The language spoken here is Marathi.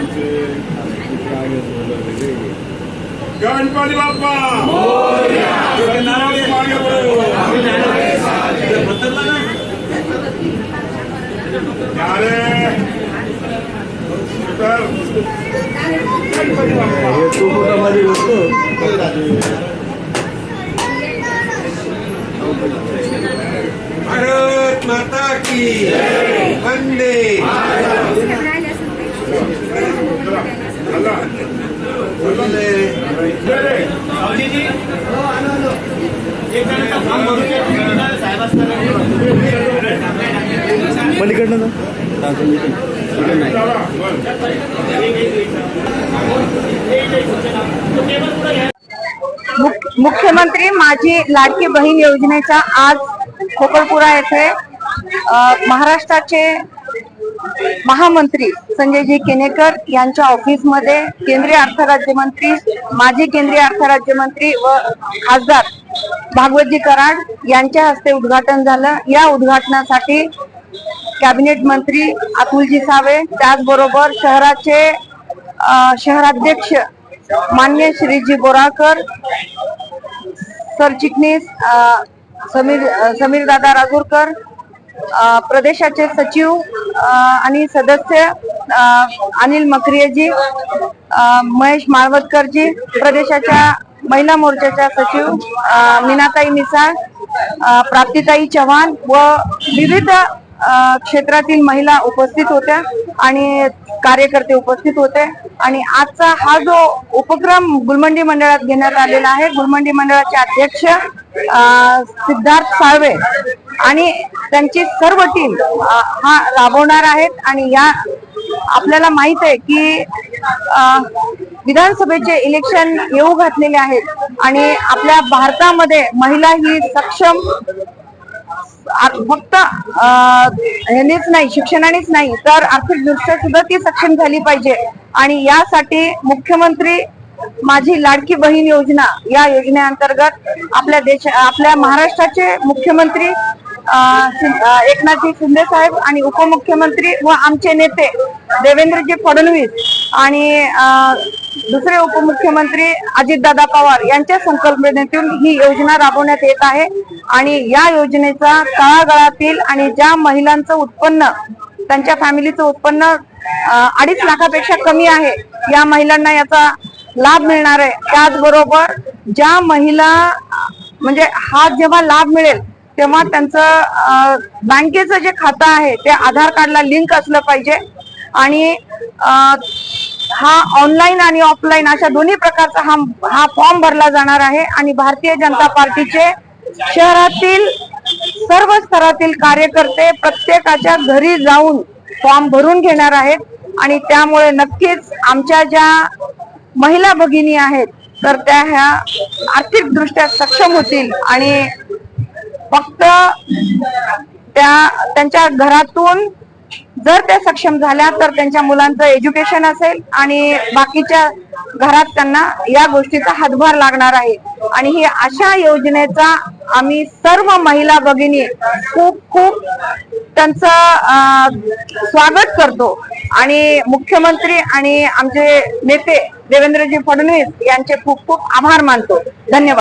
म्हणजे गणपती बाप्पा! गणपती बाप्पा! भारत माता की वंदे! चला. मुख- मुख्यमंत्री माझी लाडकी बहीण योजनेचा आज खोकलपुरा येथे महाराष्ट्राचे महामंत्री संजयजी केनेकर यांच्या ऑफिसमध्ये केंद्रीय अर्थ राज्यमंत्री माजी केंद्रीय अर्थ राज्यमंत्री व खासदार भागवतजी कराड यांच्या हस्ते उद्घाटन झालं. या उद्घाटनासाठी कॅबिनेट मंत्री अतुलजी सावे त्याचबरोबर शहराचे शहराध्यक्ष मान्य श्रीजी बोराकर सरचिटणीस समीर समीर दादा राजूरकर प्रदेशाचे सचिव आणि सदस्य अनिल मकरियेजी महेश माळवतकरजी प्रदेशाच्या महिला मोर्चाच्या सचिव मीनाताई मिसाळ प्राप्तिताई चव्हाण व विविध क्षेत्रातील महिला उपस्थित होत्या आणि कार्यकर्ते उपस्थित होते. आणि आजचा हा जो उपक्रम गुलमंडी मंडळात घेण्यात आलेला आहे गुलमंडी मंडळाचे अध्यक्ष सिद्धार्थ साळवे आणि त्यांची सर्व टीम हा राबवणार आहेत. आणि या आपल्याला माहीत आहे की विधानसभेचे इलेक्शन येऊ घातलेले आहेत आणि आपल्या भारतामध्ये महिला ही सक्षम फक्त ह्यानेच नाही शिक्षणानेच नाही तर आर्थिक दृष्ट्या सुद्धा ती सक्षम झाली पाहिजे. आणि यासाठी मुख्यमंत्री माझी लाडकी बहीण योजना या योजनेअंतर्गत आपल्या देश आपल्या महाराष्ट्राचे मुख्यमंत्री अं, एकनाथजी शिंदे साहेब आणि उपमुख्यमंत्री व आमचे नेते देवेंद्रजी फडणवीस आणि अं, दुसरे उपमुख्यमंत्री अजितदादा पवार यांच्या संकल्पनेतून ही योजना राबवण्यात येत आहे. आणि या योजनेचा तळागाळातील आणि ज्या महिलांचं उत्पन्न त्यांच्या फॅमिलीचं उत्पन्न अडीच लाखापेक्षा कमी आहे या महिलांना याचा लाभ मिळणार आहे. त्याचबरोबर ज्या महिला म्हणजे हा जेव्हा लाभ मिळेल तेव्हा त्यांचं बँकेचं जे खातं आहे ते आधार कार्डला लिंक असलं पाहिजे. आणि हा ऑनलाईन आणि ऑफलाईन अशा दोन्ही प्रकारचा हा हा फॉर्म भरला जाणार आहे आणि भारतीय जनता पार्टीचे शहरातील सर्व स्तरातील कार्यकर्ते प्रत्येकाच्या घरी जाऊन फॉर्म भरून घेणार आहेत. आणि त्यामुळे नक्कीच आमच्या ज्या महिला भगिनी आहेत तर त्या ह्या आर्थिकदृष्ट्या सक्षम होतील. आणि फक्त त्या त्यांच्या घरातून जर त्या सक्षम झाल्या तर त्यांच्या मुलांचं एज्युकेशन असेल आणि बाकीच्या घरात त्यांना या गोष्टीचा हातभार लागणार आहे. आणि ही अशा योजनेचा आम्ही सर्व महिला भगिनी खूप खूप त्यांचं स्वागत करतो. आणि मुख्यमंत्री आणि आमचे नेते देवेंद्रजी फडणवीस यांचे खूप खूप आभार मानतो. धन्यवाद.